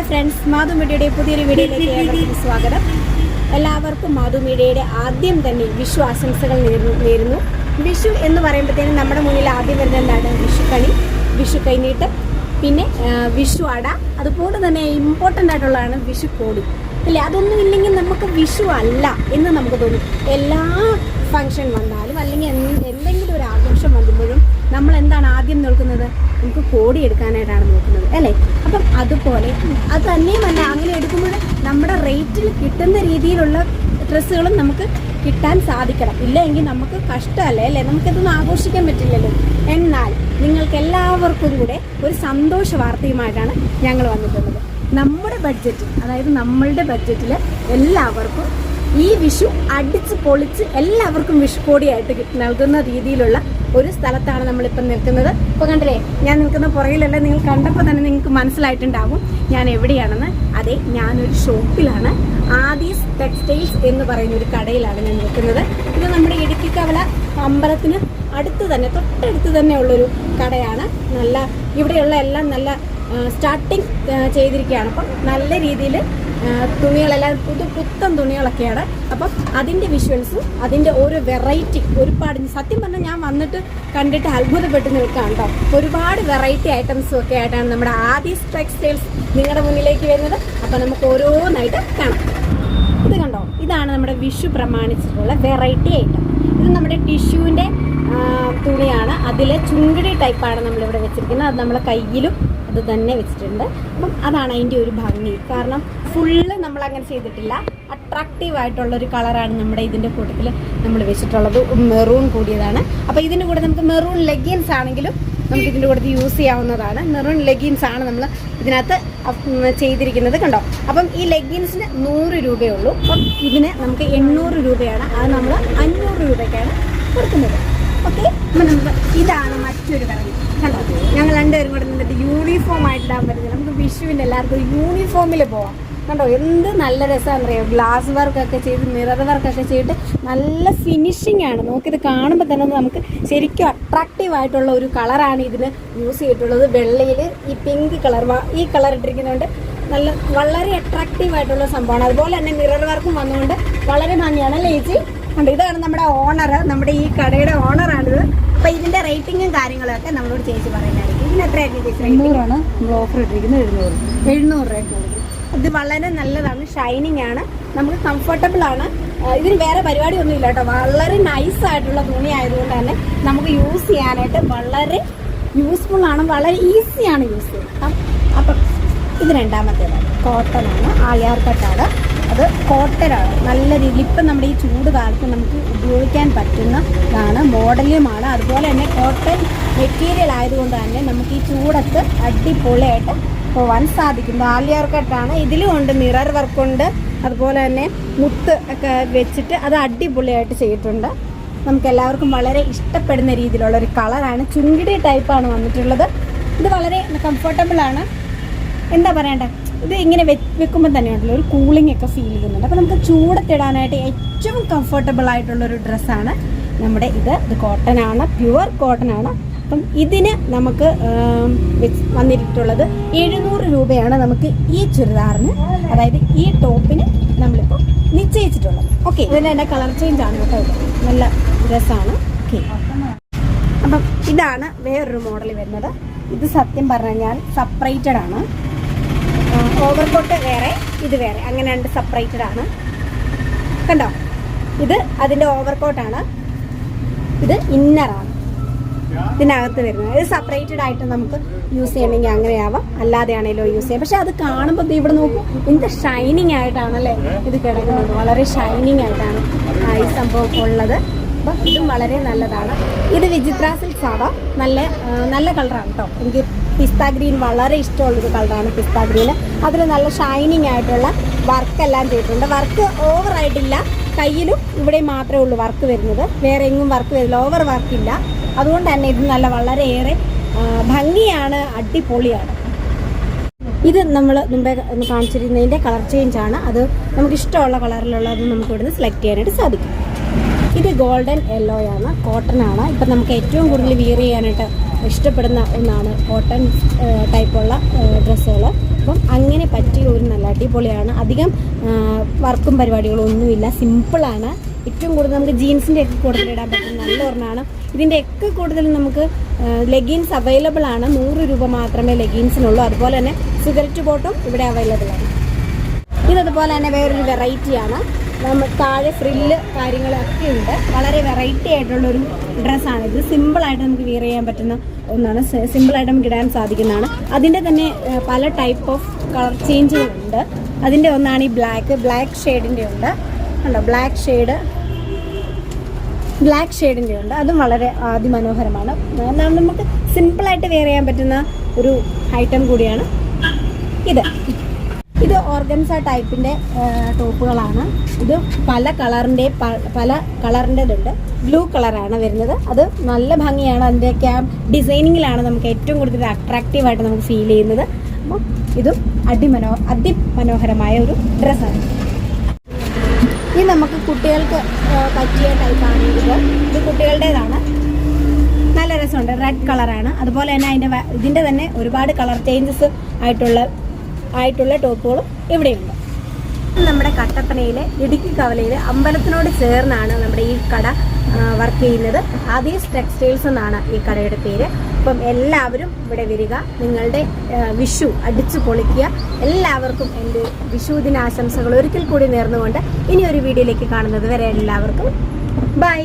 Hi friends Madhu മീഡിയയുടെ പുതിയൊരു വീഡിയോയിലേക്ക് ഏവർക്കും സ്വാഗതം. എല്ലാവർക്കും മാധു മീഡിയയുടെ ആദ്യം തന്നെ വിഷു ആശംസകൾ നേരുന്നു നേരുന്നു. വിഷു എന്ന് പറയുമ്പോഴത്തേനും നമ്മുടെ മുന്നിൽ ആദ്യം വരുന്ന എന്താണ്? വിഷു കണി വിഷു കൈനീട്ട് പിന്നെ വിഷു അട. അതുപോലെ തന്നെ ഇമ്പോർട്ടന്റ് ആയിട്ടുള്ളതാണ് വിഷു കോടി. അല്ലേ? അതൊന്നും ഇല്ലെങ്കിൽ നമുക്ക് വിഷു അല്ല എന്ന് നമുക്ക് തോന്നും. എല്ലാ ഫങ്ഷൻ വന്നാലും അല്ലെങ്കിൽ എന്തെങ്കിലും ഒരു ആഘോഷം വന്നുമ്പോഴും നമ്മൾ എന്താണ് ആദ്യം നോക്കുന്നത് നമുക്ക് കോടി എടുക്കാനായിട്ടാണ് നോക്കുന്നത് അല്ലേ? അപ്പം അതുപോലെ അത് തന്നെയുമല്ല അങ്ങനെ എടുക്കുമ്പോൾ നമ്മുടെ റേറ്റിൽ കിട്ടുന്ന രീതിയിലുള്ള ഡ്രസ്സുകളും നമുക്ക് കിട്ടാൻ സാധിക്കണം. ഇല്ലെങ്കിൽ നമുക്ക് കഷ്ടമല്ലേ അല്ലേ? നമുക്കിതൊന്നും ആഘോഷിക്കാൻ പറ്റില്ലല്ലോ. എന്നാൽ നിങ്ങൾക്ക് എല്ലാവർക്കും കൂടെ ഒരു സന്തോഷ വാർത്തയുമായിട്ടാണ് ഞങ്ങൾ വന്നിട്ടുള്ളത്. നമ്മുടെ ബഡ്ജറ്റ് അതായത് നമ്മളുടെ ബഡ്ജറ്റിൽ എല്ലാവർക്കും ഈ വിഷു അടിച്ച് പൊളിച്ച് എല്ലാവർക്കും വിഷു കോടിയായിട്ട് നൽകുന്ന രീതിയിലുള്ള ഒരു സ്ഥലത്താണ് നമ്മളിപ്പം നിൽക്കുന്നത്. ഇപ്പോൾ കണ്ടില്ലേ ഞാൻ നിൽക്കുന്ന പുറകിലല്ല നിങ്ങൾ കണ്ടപ്പോൾ തന്നെ നിങ്ങൾക്ക് മനസ്സിലായിട്ടുണ്ടാകും ഞാൻ എവിടെയാണെന്ന്. അതെ ഞാനൊരു ഷോപ്പിലാണ്. ആദീസ് ടെക്സ്റ്റൈൽസ് എന്ന് പറയുന്ന ഒരു കടയിലാണ് ഞാൻ നിൽക്കുന്നത്. ഇത് നമ്മുടെ ഇടുക്കി കവല അമ്പലത്തിന് അടുത്ത് തന്നെ തൊട്ടടുത്ത് തന്നെ ഉള്ളൊരു കടയാണ്. നല്ല ഇവിടെയുള്ള എല്ലാം നല്ല സ്റ്റാർട്ടിങ് ചെയ്തിരിക്കുകയാണ്. അപ്പം നല്ല രീതിയിൽ തുണികളെല്ലാം പുതു പുത്തൻ തുണികളൊക്കെയാണ്. അപ്പം അതിന്റെ വിഷ്വൽസും അതിന്റെ ഓരോ വെറൈറ്റി ഒരുപാട് സത്യം പറഞ്ഞാൽ ഞാൻ വന്നിട്ട് കണ്ടിട്ട് അത്ഭുതപ്പെട്ട് നിൽക്കാം കേട്ടോ. ഒരുപാട് വെറൈറ്റി ഐറ്റംസും ഒക്കെ ആയിട്ടാണ് നമ്മുടെ ആദീസ് ടെക്സ്റ്റൈൽസ് നിങ്ങളുടെ മുന്നിലേക്ക് വരുന്നത്. അപ്പം നമുക്ക് ഓരോന്നായിട്ട് കാണാം. ഇത് കണ്ടോ? ഇതാണ് നമ്മുടെ വിഷു പ്രമാണിച്ചിട്ടുള്ള വെറൈറ്റി ഐറ്റം ഇത് നമ്മുടെ ടിഷ്യൂവിന്റെ തുണിയാണ്. അതിലെ ചുങ്കിടി ടൈപ്പാണ് നമ്മളിവിടെ വെച്ചിരിക്കുന്നത്. അത് നമ്മളെ കയ്യിലും അത് തന്നെ വെച്ചിട്ടുണ്ട്. അപ്പം അതാണ് അതിന്റെ ഒരു ഭംഗി. കാരണം ഫുള്ള് നമ്മൾ അങ്ങനെ ചെയ്തിട്ടില്ല. അട്രാക്റ്റീവ് ആയിട്ടുള്ളൊരു കളറാണ് നമ്മുടെ ഇതിന്റെ കൂട്ടത്തിൽ നമ്മൾ വെച്ചിട്ടുള്ളത്. മെറൂൺ കൂടിയതാണ്. അപ്പോൾ ഇതിന്റെ കൂടെ നമുക്ക് മെറൂൺ ലെഗിൻസ് ആണെങ്കിലും നമുക്ക് ഇതിന്റെ കൂടെ യൂസ് ചെയ്യാവുന്നതാണ്. മെറൂൺ ലെഗിൻസ് ആണ് നമ്മൾ ഇതിനകത്ത് ചെയ്തിരിക്കുന്നത് കണ്ടോ? അപ്പം ഈ ലെഗിൻസിന് നൂറ് രൂപയുള്ളൂ അപ്പം ഇതിന് നമുക്ക് എണ്ണൂറ് രൂപയാണ്. അത് നമ്മൾ അഞ്ഞൂറ് രൂപയ്ക്കാണ് കൊടുക്കുന്നത്. ഓക്കെ ഇതാണ് മറ്റൊരു കറങ്ങി കണ്ടോ? ഞങ്ങൾ രണ്ടുപേരും കൂടെ നിന്നിട്ട് യൂണിഫോം ആയിട്ടിടാൻ പറ്റുന്നത് നമുക്ക് വിഷുവിന്റെ എല്ലാവർക്കും യൂണിഫോമിൽ പോവാം. കണ്ടോ? എന്ത് നല്ല രസമാണെന്ന് അറിയാം ഗ്ലാസ് വർക്കൊക്കെ ചെയ്ത് മിറർ വർക്കൊക്കെ ചെയ്തിട്ട് നല്ല ഫിനിഷിംഗ് ആണ്. നമുക്കിത് കാണുമ്പോൾ തന്നെ നമുക്ക് ശരിക്കും അട്രാക്റ്റീവ് ആയിട്ടുള്ള ഒരു കളറാണ് ഇതിന് യൂസ് ചെയ്തിട്ടുള്ളത്. വെള്ളയിൽ ഈ പിങ്ക് കളർ ഈ കളർ ഇട്ടിരിക്കുന്നതുകൊണ്ട് നല്ല വളരെ അട്രാക്റ്റീവ് ആയിട്ടുള്ള സംഭവമാണ്. അതുപോലെ തന്നെ മിറർ വർക്കും വന്നുകൊണ്ട് വളരെ ഭംഗിയാണ്. അല്ലേ ചേച്ചി? ഉണ്ട് ഇതാണ് നമ്മുടെ ഓണർ നമ്മുടെ ഈ കടയുടെ ഓണറാണിത് അപ്പോൾ ഇതിന്റെ റേറ്റിംഗും കാര്യങ്ങളൊക്കെ നമ്മളോട് ചേച്ചി പറയുന്നതായിരിക്കും. ഇതിന് എത്രയായിരുന്നു ചേച്ചി റേറ്റിംഗ് എണ്ണൂറാണ്. നമ്മൾ ഓഫർ ഇട്ടിരിക്കുന്നത് എഴുന്നൂറ്. എഴുന്നൂറ് രൂപയ്ക്ക് ഇത് വളരെ നല്ലതാണ് ഷൈനിങ് ആണ്. നമുക്ക് കംഫർട്ടബിൾ ആണ്. ഇതിന് വേറെ പരിപാടി ഒന്നും ഇല്ല കേട്ടോ. വളരെ നൈസ് ആയിട്ടുള്ള തുണി ആയതുകൊണ്ട് തന്നെ നമുക്ക് യൂസ് ചെയ്യാനായിട്ട് വളരെ യൂസ്ഫുൾ ആണ് വളരെ ഈസിയാണ് യൂസ് ചെയ്യുന്നത് അപ്പം ഇത് രണ്ടാമത്തേതാണ്. കോട്ടൺ ആണ് ആയാർ കട്ടാണ് അത് കോട്ടൺ ആണ് നല്ല രീതിയിൽ ഇപ്പം നമ്മുടെ ഈ ചൂട് കാലത്ത് നമുക്ക് ഉപയോഗിക്കാൻ പറ്റുന്നതാണ് മോഡലുമാണ്. അതുപോലെ തന്നെ കോട്ടൺ മെറ്റീരിയൽ ആയതുകൊണ്ട് തന്നെ നമുക്ക് ഈ ചൂടത്ത് അടിപൊളിയായിട്ട് പോവാൻ സാധിക്കും ബാലിയർ കട്ടാണ്. ഇതിലും ഉണ്ട് മിറർ വർക്കുണ്ട് അതുപോലെ തന്നെ മുത്ത് ഒക്കെ വെച്ചിട്ട് അത് അടിപൊളിയായിട്ട് ചെയ്തിട്ടുണ്ട്. നമുക്ക് എല്ലാവർക്കും വളരെ ഇഷ്ടപ്പെടുന്ന രീതിയിലുള്ള ഒരു കളറാണ്. ചുങ്കിടി ടൈപ്പാണ് വന്നിട്ടുള്ളത്. ഇത് വളരെ കംഫർട്ടബിൾ ആണ്. എന്താ പറയണ്ടേ? ഇത് ഇങ്ങനെ വെക്കുമ്പോൾ തന്നെ ഉണ്ടല്ലോ ഒരു കൂളിംഗ് ഒക്കെ ഫീൽ ചെയ്യുന്നുണ്ട്. അപ്പോൾ നമുക്ക് ചൂടത്തിടാനായിട്ട് ഏറ്റവും കംഫർട്ടബിൾ ആയിട്ടുള്ള ഒരു ഡ്രസ്സാണ് നമ്മുടെ ഇത്. ഇത് കോട്ടൺ ആണ് പ്യുവർ കോട്ടൺ ആണ്. അപ്പം ഇതിന് നമുക്ക് വന്നിട്ടുള്ളത് എഴുന്നൂറ് രൂപയാണ് നമുക്ക് ഈ ചുരിദാറിന്. അതായത് ഈ ടോപ്പിന് നമ്മളിപ്പോൾ നിശ്ചയിച്ചിട്ടുള്ളത്. ഓക്കെ ഇതിന് എന്റെ കളർ ചേഞ്ച് ആണ് കേട്ടോ നല്ല ഡ്രസ്സാണ് ഓക്കെ അപ്പം ഇതാണ് വേറൊരു മോഡൽ വരുന്നത്. ഇത് സത്യം പറഞ്ഞു കഴിഞ്ഞാൽ സെപ്പറേറ്റഡ് ആണ്. ഓവർകോട്ട് വേറെ ഇത് വേറെ. അങ്ങനെ രണ്ട് സെപ്പറേറ്റഡ് ആണ്. കണ്ടോ? ഇത് അതിന്റെ ഓവർകോട്ടാണ് ഇത് ഇന്നറാണ് ഇതിനകത്ത് വരുന്നത്. ഇത് സെപ്പറേറ്റഡ് ആയിട്ട് നമുക്ക് യൂസ് ചെയ്യണമെങ്കിൽ അങ്ങനെയാവാം. അല്ലാതെ ആണെങ്കിലും യൂസ് ചെയ്യാം. പക്ഷെ അത് കാണുമ്പോൾ ഇവിടെ നോക്കും എന്ത് ഷൈനിങ് ആയിട്ടാണല്ലേ ഇത് കിടക്കുന്നത്. വളരെ ഷൈനിങ് ആയിട്ടാണ് ഈ സംഭവം ഉള്ളത്. അപ്പം ഇതും വളരെ നല്ലതാണ്. ഇത് വിചിത്ര സിൽക്സ് ആവാം നല്ല നല്ല കളറാണ് കേട്ടോ എനിക്ക് പിസ്ത ഗ്രീൻ വളരെ ഇഷ്ടമുള്ളൊരു കളറാണ് പിസ്ത ഗ്രീൻ. അതിൽ നല്ല ഷൈനിങ് ആയിട്ടുള്ള വർക്കെല്ലാം ചെയ്തിട്ടുണ്ട്. വർക്ക് ഓവറായിട്ടില്ല കയ്യിലും ഇവിടെ മാത്രമേ ഉള്ളൂ വർക്ക് വരുന്നത്. വേറെ എങ്ങും വർക്ക് വരില്ല. ഓവർ വർക്കില്ല അതുകൊണ്ട് തന്നെ ഇത് നല്ല വളരെയേറെ ഭംഗിയാണ് അടിപൊളിയാണ്. ഇത് നമ്മൾ മുമ്പേ കാണിച്ചിരുന്നതിന്റെ കളർ ചേഞ്ച് ആണ്. അത് നമുക്ക് ഇഷ്ടമുള്ള കളറിലുള്ളത് നമുക്ക് ഇവിടുന്ന് സെലക്ട് ചെയ്യാനായിട്ട് സാധിക്കും. ഇത് ഗോൾഡൻ യെല്ലോ ആണ്. കോട്ടൺ ആണ്. ഇപ്പം നമുക്ക് ഏറ്റവും കൂടുതൽ വിയർ ചെയ്യാനായിട്ട് ഇഷ്ടപ്പെടുന്ന ഒന്നാണ് കോട്ടൺ ടൈപ്പുള്ള ഡ്രസ്സുകൾ അപ്പം അങ്ങനെ പറ്റിയ ഒരു നല്ല അടിപൊളിയാണ്. അധികം വർക്കും പരിപാടികളും ഒന്നുമില്ല. സിമ്പിളാണ്. ഏറ്റവും കൂടുതൽ നമുക്ക് ജീൻസിന്റെ ഒക്കെ കൂടുതൽ ഇടാൻ പറ്റുന്ന നല്ല ഒരെണ്ണമാണ് ഇതിന്റെ ഒക്കെ കൂടുതൽ നമുക്ക് ലെഗിൻസ് അവൈലബിൾ ആണ്. നൂറ് രൂപ മാത്രമേ ലെഗിൻസിനുള്ളൂ. അതുപോലെ തന്നെ സിഗരറ്റ് ബോട്ടും ഇവിടെ അവൈലബിൾ ആണ്. ഇതതുപോലെ തന്നെ വേറൊരു വെറൈറ്റിയാണ് നമ്മൾ താഴെ ഫ്രില്ല് കാര്യങ്ങളൊക്കെ ഉണ്ട്. വളരെ വെറൈറ്റി ആയിട്ടുള്ളൊരു ഡ്രസ്സാണ് ഇത് സിമ്പിളായിട്ട് നമുക്ക് വിയർ ചെയ്യാൻ പറ്റുന്ന ഒന്നാണ്. സിമ്പിളായിട്ട് നമുക്ക് ഇടാൻ സാധിക്കുന്നതാണ്. അതിന്റെ തന്നെ പല ടൈപ്പ് ഓഫ് കളർ ചേഞ്ചുകളുണ്ട് അതിന്റെ ഒന്നാണ് ഈ ബ്ലാക്ക് ബ്ലാക്ക് ഷെയ്ഡിന്റെ ഉണ്ട്. ഉണ്ടോ ബ്ലാക്ക് ഷെയ്ഡ് ബ്ലാക്ക് ഷെയ്ഡിന്റെ ഉണ്ട്. അതും വളരെ അതിമനോഹരമാണ്. നമുക്ക് സിമ്പിളായിട്ട് വിയർ ചെയ്യാൻ പറ്റുന്ന ഒരു ഐറ്റം കൂടിയാണ് ഇത്. ഇത് ഓർഗൻസ ടൈപ്പിന്റെ ടോപ്പുകളാണ്. ഇത് പല കളറിന്റെ പല കളറിന്റെതുണ്ട് ബ്ലൂ കളറാണ് വരുന്നത്. അത് നല്ല ഭംഗിയാണ്. അതിന്റെയൊക്കെ ആ ഡിസൈനിങ്ങിലാണ് നമുക്ക് ഏറ്റവും കൂടുതൽ അട്രാക്റ്റീവായിട്ട് നമുക്ക് ഫീൽ ചെയ്യുന്നത്. അപ്പം ഇതും അടിമനോ അതിമനോഹരമായ ഒരു ഡ്രസ്സാണ് ഇത് നമുക്ക് കുട്ടികൾക്ക് പറ്റിയ ടൈപ്പാണ് ഇത്. ഇത് കുട്ടികളുടേതാണ്. നല്ല രസമുണ്ട്. റെഡ് കളറാണ് അതുപോലെ തന്നെ അതിന്റെ ഇതിന്റെ തന്നെ ഒരുപാട് കളർ ചേഞ്ചസ് ആയിട്ടുള്ള ആയിട്ടുള്ള ടോപ്പുകളും ഇവിടെയുണ്ട്. നമ്മുടെ കട്ടപ്പനയിലെ ഇടുക്കി കവലയിലെ അമ്പലത്തിനോട് ചേർന്നാണ് നമ്മുടെ ഈ കട വർക്ക് ചെയ്യുന്നത്. ആദീസ് ടെക്സ്റ്റൈൽസ് എന്നാണ് ഈ കടയുടെ പേര്. അപ്പം എല്ലാവരും ഇവിടെ വരിക. നിങ്ങളുടെ വിഷു അടിച്ചു പൊളിക്കുക. എല്ലാവർക്കും എന്റെ വിഷു ദിനാശംസകൾ ഒരിക്കൽ കൂടി നേർന്നുകൊണ്ട് ഇനി ഒരു വീഡിയോയിലേക്ക് കാണുന്നത് വരെ എല്ലാവർക്കും. ബൈ